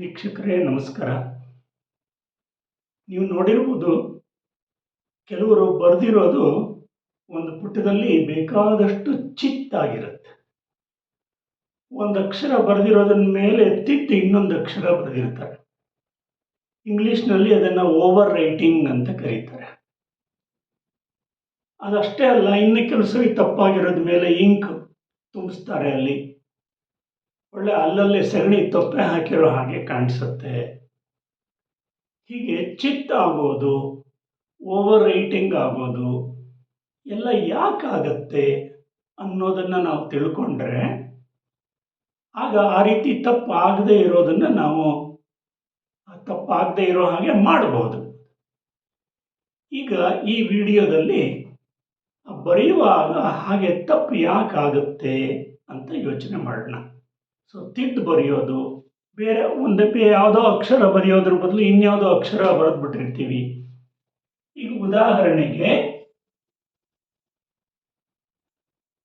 ವೀಕ್ಷಕರೇ, ನಮಸ್ಕಾರ. ನೀವು ನೋಡಿರ್ಬೋದು, ಕೆಲವರು ಬರೆದಿರೋದು ಒಂದು ಪುಟದಲ್ಲಿ ಬೇಕಾದಷ್ಟು ಚಿತ್ತಾಗಿರುತ್ತೆ ಒಂದು ಅಕ್ಷರ ಬರೆದಿರೋದನ್ನ ಮೇಲೆ ತಿದ್ದು ಇನ್ನೊಂದು ಅಕ್ಷರ ಬರೆದಿರ್ತಾರೆ. ಇಂಗ್ಲೀಷ್ನಲ್ಲಿ ಅದನ್ನು ಓವರ್ ರೈಟಿಂಗ್ ಅಂತ ಕರೀತಾರೆ. ಅದಷ್ಟೇ ಅಲ್ಲ, ಇನ್ನು ಕೆಲಸ ತಪ್ಪಾಗಿರೋದ ಮೇಲೆ ಇಂಕ್ ತುಂಬಿಸ್ತಾರೆ ಅಲ್ಲಿ. ಒಳ್ಳೆ ಅಲ್ಲಲ್ಲಿ ಸಗಣಿ ತೊಪ್ಪೆ ಹಾಕಿರೋ ಹಾಗೆ ಕಾಣಿಸುತ್ತೆ. ಹೀಗೆ ಚಿತ್ ಆಗೋದು, ಓವರ್ ರೈಟಿಂಗ್ ಆಗೋದು, ಎಲ್ಲ ಯಾಕಾಗತ್ತೆ ಅನ್ನೋದನ್ನು ನಾವು ತಿಳ್ಕೊಂಡ್ರೆ, ಆಗ ಆ ರೀತಿ ತಪ್ಪು ಆಗದೆ ಇರೋದನ್ನು ನಾವು ತಪ್ಪಾಗದೆ ಇರೋ ಹಾಗೆ ಮಾಡ್ಬೋದು. ಈಗ ಈ ವಿಡಿಯೋದಲ್ಲಿ ಬರೆಯುವಾಗ ಹಾಗೆ ತಪ್ಪು ಯಾಕಾಗುತ್ತೆ ಅಂತ ಯೋಚನೆ ಮಾಡೋಣ. ಸೊ ತಿದ್ದು ಬರೆಯೋದು, ಬೇರೆ ಒಂದು ಯಾವುದೋ ಅಕ್ಷರ ಬರೆಯೋದ್ರ ಬದಲು ಇನ್ಯಾವುದೋ ಅಕ್ಷರ ಬರೆದ್ಬಿಟ್ಟಿರ್ತೀವಿ. ಈಗ ಉದಾಹರಣೆಗೆ,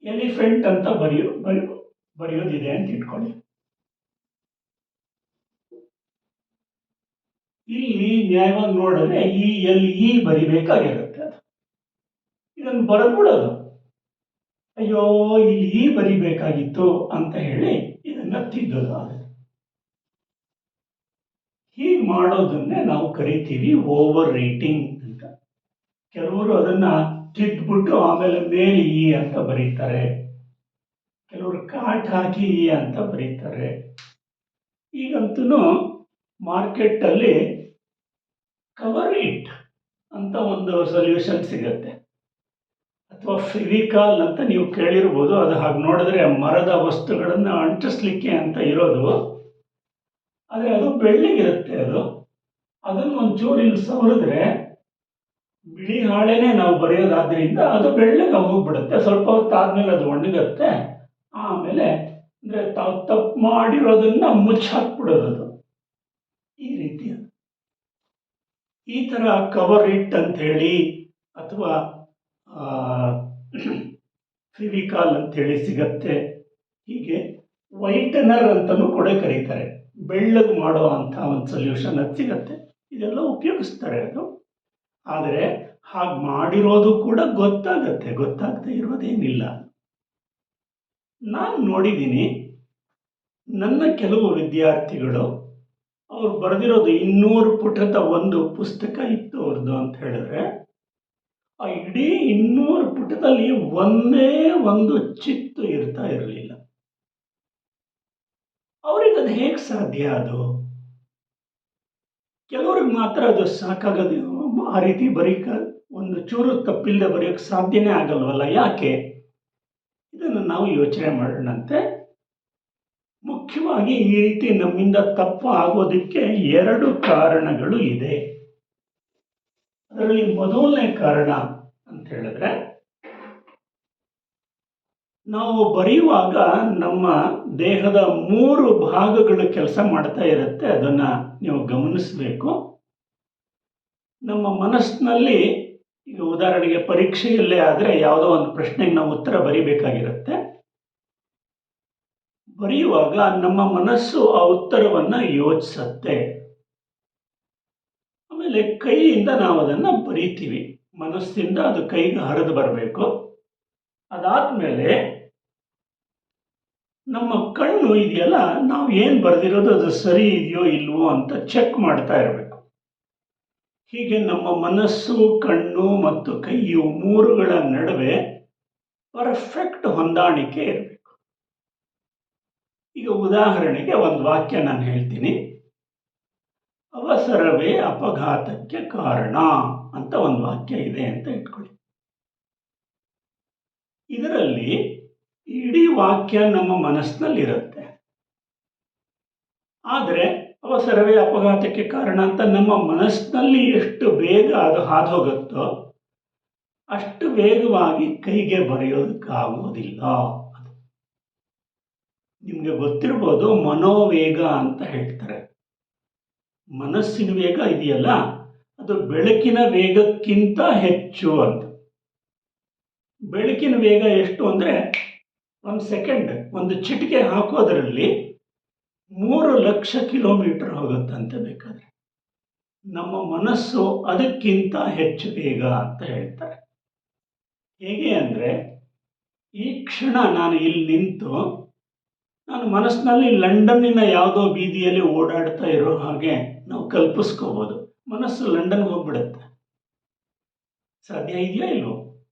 ಎಲಿಫೆಂಟ್ ಅಂತ ಬರೆಯೋ ಬರೆಯೋ, ಬರೆಯೋದಿದೆ ಅಂತ ಇಟ್ಕೊಳ್ಳಿ. ಇಲ್ಲಿ ನ್ಯಾಯವಾಗಿ ನೋಡಿದ್ರೆ ಈ, ಎಲ್ ಇ ಬರಿಬೇಕಾಗಿರುತ್ತೆ ಅದು. ಇದನ್ನು ಬರೆದ್ಬಿಡೋದು. ಅಯ್ಯೋ, ಇಲ್ಲಿ ಈ ಬರಿಬೇಕಾಗಿತ್ತು ಅಂತ ಹೇಳಿ ಆಗುತ್ತೆ ಹೀಗೆ ಮಾಡೋದನ್ನೇ ನಾವು ಕರಿತೀವಿ ಓವರ್ ರೇಟಿಂಗ್ ಅಂತ. ಕೆಲವರು ಅದನ್ನ ತಿದ್ಬಿಟ್ಟು ಆಮೇಲೆ ಮೇಲೆ ಈ ಅಂತ ಬರೀತಾರೆ. ಕೆಲವರು ಕಾಟ್ ಹಾಕಿ ಈ ಅಂತ ಬರೀತಾರೆ. ಈಗಂತೂ ಮಾರ್ಕೆಟಲ್ಲಿ ಕವರ್ ಇಟ್ ಅಂತ ಒಂದು ಸೊಲ್ಯೂಷನ್ ಸಿಗತ್ತೆ. ಅಥವಾ ಫೆವಿಕಾಲ್ ಅಂತ ನೀವು ಕೇಳಿರ್ಬೋದು. ಅದು ಹಾಗೆ ನೋಡಿದ್ರೆ ಮರದ ವಸ್ತುಗಳನ್ನು ಅಂಟಿಸ್ಲಿಕ್ಕೆ ಅಂತ ಇರೋದು. ಆದರೆ ಅದು ಬೆಳ್ಳಿಗಿರುತ್ತೆ ಅದು. ಅದನ್ನು ಒಂಚೂರು ಇಲ್ಲಿ ಸವರಿದ್ರೆ ಬಿಳಿ ಹಾಳೆನೇ ನಾವು ಬರೆಯೋದಾದ್ರಿಂದ ಅದು ಬೆಳ್ಳಗೆ ಹೋಗ್ಬಿಡುತ್ತೆ. ಸ್ವಲ್ಪ ಹೊತ್ತಾದ್ಮೇಲೆ ಅದು ಒಣಗುತ್ತೆ. ಆಮೇಲೆ ಅಂದರೆ ತಾವು ತಪ್ಪು ಮಾಡಿರೋದನ್ನ ಅದು. ಈ ರೀತಿ ಈ ಥರ ಕವರ್ ಇಟ್ ಅಂಥೇಳಿ ಅಥವಾ ಫಿವಿಕಾಲ್ ಅಂತೇಳಿ ಸಿಗತ್ತೆ. ಹೀಗೆ ವೈಟನರ್ ಅಂತಲೂ ಕೂಡ ಕರೀತಾರೆ. ಬೆಳ್ಳಗೆ ಮಾಡೋ ಅಂಥ ಒಂದು ಸೊಲ್ಯೂಷನ್ ಅದು ಸಿಗತ್ತೆ. ಇದೆಲ್ಲ ಉಪಯೋಗಿಸ್ತಾರೆ ಅದು. ಆದರೆ ಹಾಗೆ ಮಾಡಿರೋದು ಕೂಡ ಗೊತ್ತಾಗತ್ತೆ. ಗೊತ್ತಾಗದೆ ಇರೋದೇನಿಲ್ಲ. ನಾನು ನೋಡಿದ್ದೀನಿ ನನ್ನ ಕೆಲವು ವಿದ್ಯಾರ್ಥಿಗಳು ಅವ್ರು ಬರೆದಿರೋದು ಇನ್ನೂರು ಪುಟದ ಒಂದು ಪುಸ್ತಕ ಇತ್ತು ಅವ್ರದ್ದು ಅಂತ ಹೇಳಿದ್ರೆ ಆ ಇಡೀ ಇನ್ನೂರು ಪುಟದಲ್ಲಿ ಒಂದೇ ಒಂದು ಚಿತ್ತು ಇರ್ತಾ ಇರಲಿಲ್ಲ. ಅವ್ರಿಗೆ ಅದು ಹೇಗೆ ಸಾಧ್ಯ ಅದು? ಕೆಲವ್ರಿಗೆ ಮಾತ್ರ ಅದು ಸಾಕಾಗೋದು. ಆ ರೀತಿ ಬರೀಕ ಒಂದು ಚೂರು ತಪ್ಪಿಲ್ಲದೆ ಬರೆಯೋಕ್ಕೆ ಸಾಧ್ಯನೇ ಆಗಲ್ವಲ್ಲ? ಯಾಕೆ? ಇದನ್ನು ನಾವು ಯೋಚನೆ ಮಾಡೋಣಂತೆ. ಮುಖ್ಯವಾಗಿ ಈ ರೀತಿ ನಮ್ಮಿಂದ ತಪ್ಪು ಆಗೋದಕ್ಕೆ ಎರಡು ಕಾರಣಗಳು ಇದೆ. ಅದರಲ್ಲಿ ಮೊದಲನೇ ಕಾರಣ ಅಂತ ಹೇಳಿದ್ರೆ, ನಾವು ಬರೆಯುವಾಗ ನಮ್ಮ ದೇಹದ ಮೂರು ಭಾಗಗಳು ಕೆಲಸ ಮಾಡ್ತಾ ಇರುತ್ತೆ, ಅದನ್ನು ನೀವು ಗಮನಿಸಬೇಕು. ನಮ್ಮ ಮನಸ್ಸಿನಲ್ಲಿ, ಈಗ ಉದಾಹರಣೆಗೆ ಪರೀಕ್ಷೆಯಲ್ಲೇ ಆದರೆ ಯಾವುದೋ ಒಂದು ಪ್ರಶ್ನೆಗೆ ನಾವು ಉತ್ತರ ಬರಿಬೇಕಾಗಿರುತ್ತೆ. ಬರೆಯುವಾಗ ನಮ್ಮ ಮನಸ್ಸು ಆ ಉತ್ತರವನ್ನು ಯೋಚಿಸತ್ತೆ. ಕೈಯಿಂದ ನಾವು ಅದನ್ನು ಬರಿತೀವಿ. ಮನಸ್ಸಿಂದ ಅದು ಕೈಗೆ ಹರಿದು ಬರಬೇಕು. ಅದಾದಮೇಲೆ ನಮ್ಮ ಕಣ್ಣು ಇದೆಯಲ್ಲ, ನಾವು ಏನು ಬರೆದಿರೋದು ಅದು ಸರಿ ಇದೆಯೋ ಇಲ್ವೋ ಅಂತ ಚೆಕ್ ಮಾಡ್ತಾ ಇರಬೇಕು. ಹೀಗೆ ನಮ್ಮ ಮನಸ್ಸು, ಕಣ್ಣು ಮತ್ತು ಕೈಯು ಮೂರುಗಳ ನಡುವೆ ಪರ್ಫೆಕ್ಟ್ ಹೊಂದಾಣಿಕೆ ಇರಬೇಕು. ಈಗ ಉದಾಹರಣೆಗೆ ಒಂದು ವಾಕ್ಯ ನಾನು ಹೇಳ್ತೀನಿ. ಅವಸರವೇ ಅಪಘಾತಕ್ಕೆ ಕಾರಣ ಅಂತ ಒಂದು ವಾಕ್ಯ ಇದೆ ಅಂತ ಇಟ್ಕೊಳ್ಳಿ. ಇದರಲ್ಲಿ ಇಡೀ ವಾಕ್ಯ ನಮ್ಮ ಮನಸ್ಸಿನಲ್ಲಿರುತ್ತೆ. ಆದರೆ ಅವಸರವೇ ಅಪಘಾತಕ್ಕೆ ಕಾರಣ ಅಂತ ನಮ್ಮ ಮನಸ್ಸಿನಲ್ಲಿ ಎಷ್ಟು ಬೇಗ ಅದು ಹಾದು ಹೋಗುತ್ತೋ ಅಷ್ಟು ವೇಗವಾಗಿ ಕೈಗೆ ಬರೆಯೋದಕ್ಕಾಗೋದಿಲ್ಲ ನಿಮಗೆ ಗೊತ್ತಿರ್ಬೋದು ಮನೋವೇಗ ಅಂತ ಹೇಳ್ತಾರೆ. ಮನಸ್ಸಿನ ವೇಗ ಇದೆಯಲ್ಲ, ಅದು ಬೆಳಕಿನ ವೇಗಕ್ಕಿಂತ ಹೆಚ್ಚು ಅಂತ. ಬೆಳಕಿನ ವೇಗ ಎಷ್ಟು ಅಂದರೆ, ಒಂದು ಸೆಕೆಂಡ್, ಒಂದು ಚಿಟಿಕೆ ಹಾಕೋದರಲ್ಲಿ ಮೂರು ಲಕ್ಷ ಕಿಲೋಮೀಟರ್ ಹೋಗುತ್ತಂತೆ ಬೇಕಾದ್ರೆ. ನಮ್ಮ ಮನಸ್ಸು ಅದಕ್ಕಿಂತ ಹೆಚ್ಚು ವೇಗ ಅಂತ ಹೇಳ್ತಾರೆ. ಹೇಗೆ ಅಂದರೆ, ಈ ಕ್ಷಣ ನಾನು ಇಲ್ಲಿ ನಿಂತು ನಾನು ಮನಸ್ಸಿನಲ್ಲಿ ಲಂಡನ್ನಿನ ಯಾವುದೋ ಬೀದಿಯಲ್ಲಿ ಓಡಾಡ್ತಾ ಇರೋ ಹಾಗೆ ನಾವು ಕಲ್ಪಿಸ್ಕೋಬೋದು. ಮನಸ್ಸು ಲಂಡನ್ಗೆ ಹೋಗ್ಬಿಡುತ್ತೆ. ಸಾಧ್ಯ ಇದೆಯಾ ಇಲ್ವೋ?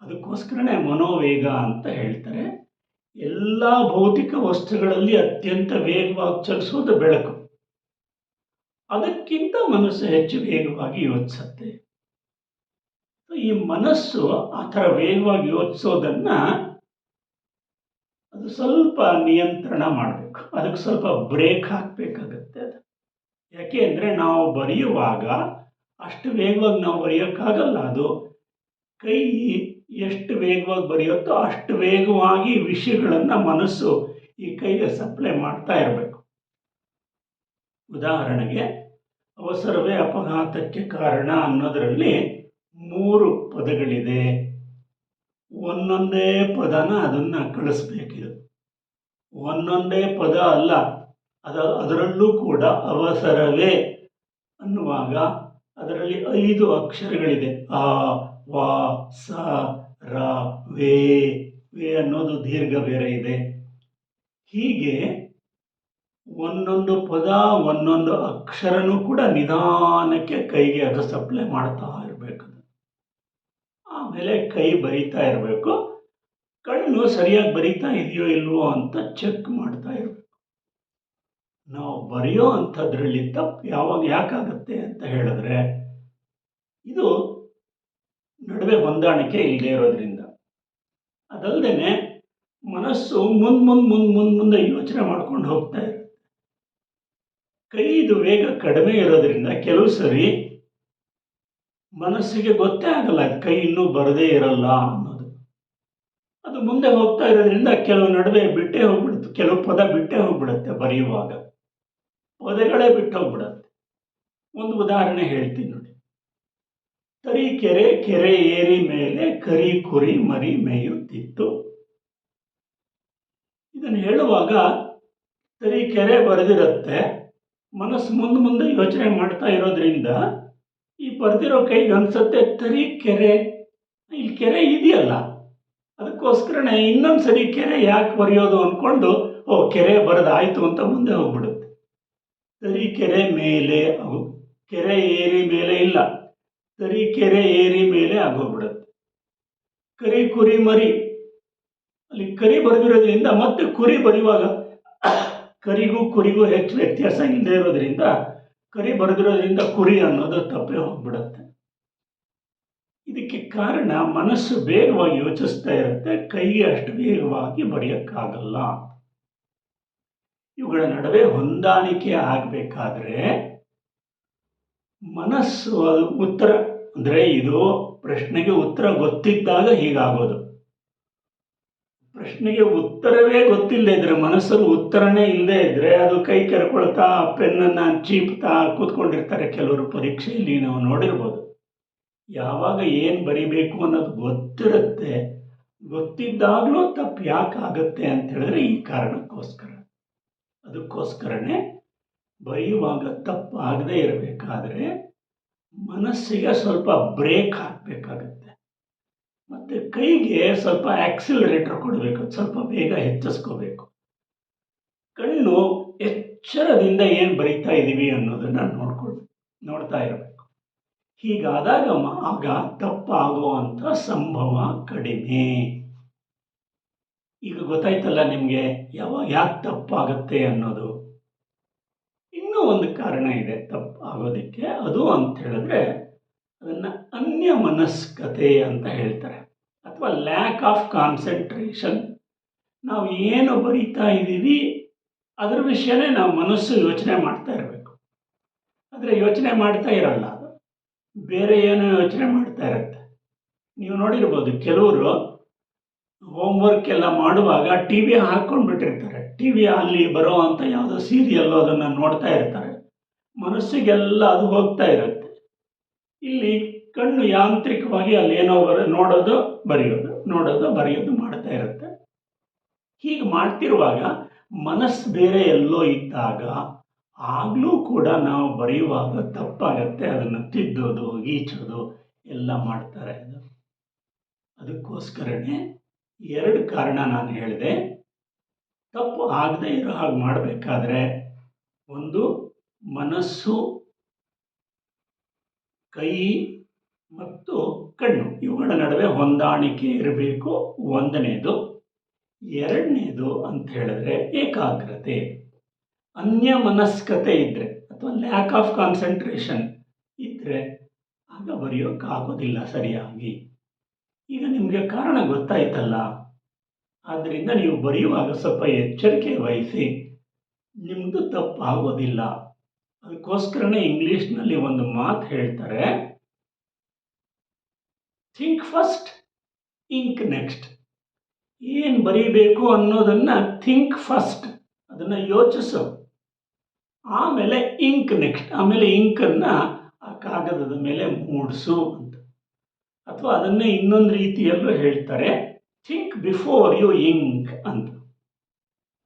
ಅದಕ್ಕೋಸ್ಕರನೇ ಮನೋವೇಗ ಅಂತ ಹೇಳ್ತಾರೆ. ಎಲ್ಲ ಭೌತಿಕ ವಸ್ತುಗಳಲ್ಲಿ ಅತ್ಯಂತ ವೇಗವಾಗಿ ಚಲಿಸೋದು ಬೆಳಕು. ಅದಕ್ಕಿಂತ ಮನಸ್ಸು ಹೆಚ್ಚು ವೇಗವಾಗಿ ಯೋಚಿಸುತ್ತೆ. ಈ ಮನಸ್ಸು ಆ ಥರ ವೇಗವಾಗಿ ಯೋಚಿಸೋದನ್ನ ಸ್ವಲ್ಪ ನಿಯಂತ್ರಣ ಮಾಡಬೇಕು. ಅದಕ್ಕೆ ಸ್ವಲ್ಪ ಬ್ರೇಕ್ ಹಾಕಬೇಕಾಗತ್ತೆ ಅದು. ಯಾಕೆ ಅಂದರೆ ನಾವು ಬರೆಯುವಾಗ ಅಷ್ಟು ವೇಗವಾಗಿ ನಾವು ಬರೆಯೋಕ್ಕಾಗಲ್ಲ. ಅದು ಕೈ ಎಷ್ಟು ವೇಗವಾಗಿ ಬರೆಯುತ್ತೋ ಅಷ್ಟು ವೇಗವಾಗಿ ವಿಷಯಗಳನ್ನು ಮನಸ್ಸು ಈ ಕೈಗೆ ಸಪ್ಲೈ ಮಾಡ್ತಾ ಇರಬೇಕು. ಉದಾಹರಣೆಗೆ ಅವಸರವೇ ಅಪಘಾತಕ್ಕೆ ಕಾರಣ ಅನ್ನೋದರಲ್ಲಿ ಮೂರು ಪದಗಳಿದೆ. ಒಂದೊಂದೇ ಪದನ ಅದನ್ನು ಕಳಿಸ್ಬೇಕಿದು. ಒಂದೊಂದೇ ಪದ ಅಲ್ಲ, ಅದ ಅದರಲ್ಲೂ ಕೂಡ ಅವಸರವೇ ಅನ್ನುವಾಗ ಅದರಲ್ಲಿ ಐದು ಅಕ್ಷರಗಳಿದೆ. ಆ, ವಾ, ಸ, ರ, ವೇ ವೇ ಅನ್ನೋದು ದೀರ್ಘ ಬೇರೆ ಇದೆ. ಹೀಗೆ ಒಂದೊಂದು ಪದ, ಒಂದೊಂದು ಅಕ್ಷರನೂ ಕೂಡ ನಿಧಾನಕ್ಕೆ ಕೈಗೆ ಅದು ಸಪ್ಲೈ ಮಾಡ್ತಾ ಆಮೇಲೆ ಕೈ ಬರಿತಾ ಇರಬೇಕು. ಕಣ್ಣು ಸರಿಯಾಗಿ ಬರಿತಾ ಇದೆಯೋ ಇಲ್ವೋ ಅಂತ ಚೆಕ್ ಮಾಡ್ತಾ ಇರಬೇಕು. ನಾವು ಬರೆಯೋ ಅಂಥದ್ರಲ್ಲಿ ತಪ್ಪು ಯಾವಾಗ ಯಾಕಾಗತ್ತೆ ಅಂತ ಹೇಳಿದ್ರೆ, ಇದು ನಡುವೆ ಹೊಂದಾಣಿಕೆ ಇಲ್ಲದೆ ಇರೋದ್ರಿಂದ. ಅದಲ್ಲದೆ ಮನಸ್ಸು ಮುಂದೆ ಮುಂದೆ ಮುಂದೆ ಮುಂದೆ ಮುಂದೆ ಯೋಚನೆ ಮಾಡ್ಕೊಂಡು ಹೋಗ್ತಾ ಇರುತ್ತೆ. ಕೈದು ವೇಗ ಕಡಿಮೆ ಇರೋದ್ರಿಂದ ಕೆಲವು ಸರಿ ಮನಸ್ಸಿಗೆ ಗೊತ್ತೇ ಆಗಲ್ಲ ಕೈ ಇನ್ನೂ ಬರದೇ ಇರಲ್ಲ ಅನ್ನೋದು. ಅದು ಮುಂದೆ ಹೋಗ್ತಾ ಇರೋದ್ರಿಂದ ಕೆಲವು ನಡುವೆ ಬಿಟ್ಟೇ ಹೋಗ್ಬಿಡುತ್ತೆ, ಕೆಲವು ಪದ ಬಿಟ್ಟೇ ಹೋಗ್ಬಿಡುತ್ತೆ ಬರೆಯುವಾಗ. ಪದಗಳೇ ಬಿಟ್ಟು ಹೋಗ್ಬಿಡುತ್ತೆ. ಒಂದು ಉದಾಹರಣೆ ಹೇಳ್ತೀನಿ ನೋಡಿ. ತರೀಕೆರೆ ಕೆರೆ ಏರಿ ಮೇಲೆ ಕರಿ ಕುರಿ ಮರಿ ಮೇಯುತ್ತಿತ್ತು. ಇದನ್ನು ಹೇಳುವಾಗ ತರೀಕೆರೆ ಬರೆದಿರುತ್ತೆ. ಮನಸ್ಸು ಮುಂದೆ ಮುಂದೆ ಯೋಚನೆ ಮಾಡ್ತಾ ಇರೋದ್ರಿಂದ ಈ ಬರ್ದಿರೋ ಕೈಗೆ ಅನ್ಸುತ್ತೆ, ತರಿ ಕೆರೆ. ಇಲ್ಲಿ ಕೆರೆ ಇದೆಯಲ್ಲ, ಅದಕ್ಕೋಸ್ಕರನೇ ಇನ್ನೊಂದು ಸರಿ ಕೆರೆ ಯಾಕೆ ಬರೆಯೋದು ಅಂದ್ಕೊಂಡು ಓ, ಕೆರೆ ಬರೋದಾಯಿತು ಅಂತ ಮುಂದೆ ಹೋಗ್ಬಿಡುತ್ತೆ. ತರಿ ಕೆರೆ ಮೇಲೆ ಆಗು ಕೆರೆ ಏರಿ ಮೇಲೆ ಇಲ್ಲ, ತರಿ ಕೆರೆ ಏರಿ ಮೇಲೆ ಆಗೋಗ್ಬಿಡುತ್ತೆ. ಕರಿ ಕುರಿ ಮರಿ, ಅಲ್ಲಿ ಕರಿ ಬರೆದಿರೋದ್ರಿಂದ ಮತ್ತೆ ಕುರಿ ಬರೆಯುವಾಗ, ಕರಿಗೂ ಕುರಿಗೂ ಹೆಚ್ಚು ವ್ಯತ್ಯಾಸ ಇಲ್ಲದೆ ಇರೋದ್ರಿಂದ ಕರಿ ಬರೆದಿರೋದ್ರಿಂದ ಕುರಿ ಅನ್ನೋದು ತಪ್ಪೇ ಹೋಗ್ಬಿಡುತ್ತೆ. ಇದಕ್ಕೆ ಕಾರಣ ಮನಸ್ಸು ವೇಗವಾಗಿ ಯೋಚಿಸ್ತಾ ಇರುತ್ತೆ, ಕೈಗೆ ಅಷ್ಟು ವೇಗವಾಗಿ ಬರೆಯೋಕ್ಕಾಗಲ್ಲ. ಇವುಗಳ ನಡುವೆ ಹೊಂದಾಣಿಕೆ ಆಗಬೇಕಾದ್ರೆ ಮನಸ್ಸು ಉತ್ತರ, ಅಂದರೆ ಇದು ಪ್ರಶ್ನೆಗೆ ಉತ್ತರ ಗೊತ್ತಿದ್ದಾಗ ಹೀಗಾಗೋದು. ಪ್ರಶ್ನೆಗೆ ಉತ್ತರವೇ ಗೊತ್ತಿಲ್ಲದೆ ಇದ್ರೆ, ಮನಸ್ಸಲ್ಲಿ ಉತ್ತರನೇ ಇಲ್ಲದೆ ಇದ್ರೆ ಅದು ಕೈ ಕೆರ್ಕೊಳ್ತಾ, ಪೆನ್ನನ್ನು ಚೀಪ್ತಾ ಕೂತ್ಕೊಂಡಿರ್ತಾರೆ ಕೆಲವರು ಪರೀಕ್ಷೆಯಲ್ಲಿ. ನಾವು ನೋಡಿರ್ಬೋದು. ಯಾವಾಗ ಏನು ಬರಿಬೇಕು ಅನ್ನೋದು ಗೊತ್ತಿರುತ್ತೆ. ಗೊತ್ತಿದ್ದಾಗಲೂ ತಪ್ಪು ಯಾಕೆ ಯಾಕಾಗತ್ತೆ ಅಂತ ಹೇಳಿದ್ರೆ ಈ ಕಾರಣಕ್ಕೋಸ್ಕರ. ಅದಕ್ಕೋಸ್ಕರನೇ ಬರೆಯುವಾಗ ತಪ್ಪು ಆಗದೇ ಇರಬೇಕಾದ್ರೆ ಮನಸ್ಸಿಗೆ ಸ್ವಲ್ಪ ಬ್ರೇಕ್ ಹಾಕಬೇಕಾಗತ್ತೆ. ಮತ್ತು ಕೈಗೆ ಸ್ವಲ್ಪ ಆಕ್ಸಿಲರೇಟರ್ ಕೊಡಬೇಕು, ಸ್ವಲ್ಪ ಬೇಗ ಹೆಚ್ಚಿಸ್ಕೋಬೇಕು. ಕಣ್ಣು ಎಚ್ಚರದಿಂದ ಏನು ಬರೀತಾ ಇದ್ದೀವಿ ಅನ್ನೋದನ್ನು ನೋಡ್ಕೊಳ್ಬೇಕು ನೋಡ್ತಾ ಇರಬೇಕು. ಹೀಗಾದಾಗ ಆಗ ತಪ್ಪಾಗುವಂಥ ಸಂಭವ ಕಡಿಮೆ. ಈಗ ಗೊತ್ತಾಯ್ತಲ್ಲ ನಿಮಗೆ ಯಾವಾಗ ಯಾಕೆ ತಪ್ಪಾಗುತ್ತೆ ಅನ್ನೋದು. ಇನ್ನೂ ಒಂದು ಕಾರಣ ಇದೆ ತಪ್ಪಾಗೋದಕ್ಕೆ. ಅದು ಅಂತ ಹೇಳಿದ್ರೆ ಅದನ್ನು ಅನ್ಯ ಮನಸ್ಕತೆ ಅಂತ ಹೇಳ್ತಾರೆ. ಅಥವಾ ಲ್ಯಾಕ್ ಆಫ್ ಕಾನ್ಸಂಟ್ರೇಷನ್ ನಾವು ಏನು ಬರಿತಾ ಇದ್ದೀವಿ, ಅದರ ವಿಷಯನೇ ನಾವು ಮನಸ್ಸು ಯೋಚನೆ ಮಾಡ್ತಾ ಇರಬೇಕು. ಆದರೆ ಯೋಚನೆ ಮಾಡ್ತಾ ಇರಲ್ಲ ಅದು. ಬೇರೆ ಏನೋ ಯೋಚನೆ ಮಾಡ್ತಾ ಇರುತ್ತೆ. ನೀವು ನೋಡಿರ್ಬೋದು, ಕೆಲವರು ಹೋಮ್ವರ್ಕ್ ಎಲ್ಲ ಮಾಡುವಾಗ ಟಿ ವಿ ಹಾಕ್ಕೊಂಡು ಬಿಟ್ಟಿರ್ತಾರೆ ಟಿ ವಿ ಅಲ್ಲಿ ಬರೋ ಅಂಥ ಯಾವುದೋ ಸೀರಿಯಲ್ಲು ಅದನ್ನು ನೋಡ್ತಾ ಇರ್ತಾರೆ. ಮನಸ್ಸಿಗೆಲ್ಲ ಅದು ಹೋಗ್ತಾ ಇರುತ್ತೆ. ಇಲ್ಲಿ ಕಣ್ಣು ಯಾಂತ್ರಿಕವಾಗಿ ಅಲ್ಲಿ ಏನೋ ನೋಡೋದು, ಬರೆಯೋದು ನೋಡೋದು, ಬರೆಯೋದು ಮಾಡ್ತಾ ಇರುತ್ತೆ. ಹೀಗೆ ಮಾಡ್ತಿರುವಾಗ ಮನಸ್ಸು ಬೇರೆ ಎಲ್ಲೋ ಇದ್ದಾಗ ಆಗಲೂ ಕೂಡ ನಾವು ಬರೆಯುವಾಗ ತಪ್ಪಾಗತ್ತೆ, ಅದನ್ನು ತಿದ್ದೋದು, ಈಚೋದು, ಎಲ್ಲ ಮಾಡ್ತಾರೆ ಅದು. ಅದಕ್ಕೋಸ್ಕರನೇ ಎರಡು ಕಾರಣ ನಾನು ಹೇಳಿದೆ. ತಪ್ಪು ಆಗದೆ ಇರೋ ಹಾಗೆ ಮಾಡಬೇಕಾದ್ರೆ ಒಂದು, ಮನಸ್ಸು ಕೈ ಮತ್ತು ಕಣ್ಣು. ಇವುಗಳ ನಡುವೆ ಹೊಂದಾಣಿಕೆ ಇರಬೇಕು. ಒಂದನೇದು, ಎರಡನೇದು ಅಂತ ಹೇಳಿದ್ರೆ ಏಕಾಗ್ರತೆ. ಅನ್ಯ ಮನಸ್ಕತೆ ಇದ್ದರೆ ಅಥವಾ ಲ್ಯಾಕ್ ಆಫ್ ಕಾನ್ಸಂಟ್ರೇಷನ್ ಇದ್ದರೆ ಆಗ ಬರೆಯೋಕ್ಕಾಗೋದಿಲ್ಲ ಸರಿಯಾಗಿ. ಈಗ ನಿಮಗೆ ಕಾರಣ ಗೊತ್ತಾಯ್ತಲ್ಲ. ಆದ್ದರಿಂದ ನೀವು ಬರೆಯುವಾಗ ಸ್ವಲ್ಪ ಎಚ್ಚರಿಕೆ ವಹಿಸಿ. ನಿಮ್ಮದು ತಪ್ಪು ಆಗೋದಿಲ್ಲ ಅದಕ್ಕೋಸ್ಕರನೇ ಇಂಗ್ಲೀಷ್ನಲ್ಲಿ ಒಂದು ಮಾತು ಹೇಳ್ತಾರೆ. ಥಿಂಕ್ ಫಸ್ಟ್ ಇಂಕ್ ನೆಕ್ಸ್ಟ್ ಏನು ಬರೀಬೇಕು ಅನ್ನೋದನ್ನು ಥಿಂಕ್ ಫಸ್ಟ್ ಅದನ್ನು ಯೋಚಿಸು. ಆಮೇಲೆ ಇಂಕ್ ನೆಕ್ಸ್ಟ್ ಆಮೇಲೆ ಇಂಕನ್ನು ಆ ಕಾಗದದ ಮೇಲೆ ಮೂಡಿಸು ಅಂತ. ಅಥವಾ ಅದನ್ನೇ ಇನ್ನೊಂದು ರೀತಿಯಲ್ಲೂ ಹೇಳ್ತಾರೆ ಥಿಂಕ್ ಬಿಫೋರ್ ಯು ಇಂಕ್ ಅಂತ.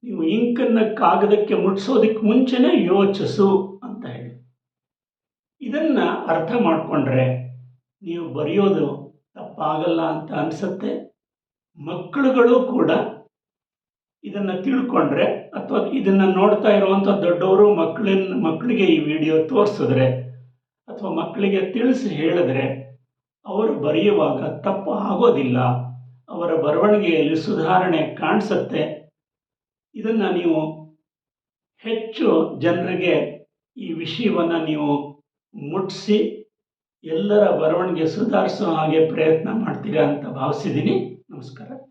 ನೀವು ಇಂಕನ್ನು ಕಾಗದಕ್ಕೆ ಮುಟ್ಸೋದಕ್ಕೆ ಮುಂಚೆನೇ ಯೋಚಿಸು. ಇದನ್ನು ಅರ್ಥ ಮಾಡಿಕೊಂಡ್ರೆ ನೀವು ಬರೆಯೋದು ತಪ್ಪಾಗಲ್ಲ ಅಂತ ಅನಿಸುತ್ತೆ. ಮಕ್ಕಳುಗಳು ಕೂಡ ಇದನ್ನು ತಿಳ್ಕೊಂಡ್ರೆ ಅಥವಾ ಇದನ್ನು ನೋಡ್ತಾ ಇರುವಂಥ ದೊಡ್ಡವರು ಮಕ್ಕಳನ್ನ ಮಕ್ಕಳಿಗೆ ಈ ವಿಡಿಯೋ ತೋರಿಸಿದ್ರೆ ಅಥವಾ ಮಕ್ಕಳಿಗೆ ತಿಳಿಸಿ ಹೇಳಿದ್ರೆ ಅವರು ಬರೆಯುವಾಗ ತಪ್ಪು ಆಗೋದಿಲ್ಲ. ಅವರ ಬರವಣಿಗೆಯಲ್ಲಿ ಸುಧಾರಣೆ ಕಾಣಿಸುತ್ತೆ. ಇದನ್ನು ನೀವು ಹೆಚ್ಚು ಜನರಿಗೆ ಈ ವಿಷಯವನ್ನು ನೀವು ಮುಟ್ಟಿಸಿ ಎಲ್ಲರ ಬರವಣಿಗೆ ಸುಧಾರಿಸೋ ಹಾಗೆ ಪ್ರಯತ್ನ ಮಾಡ್ತೀರಾ ಅಂತ ಭಾವಿಸಿದ್ದೀನಿ. ನಮಸ್ಕಾರ.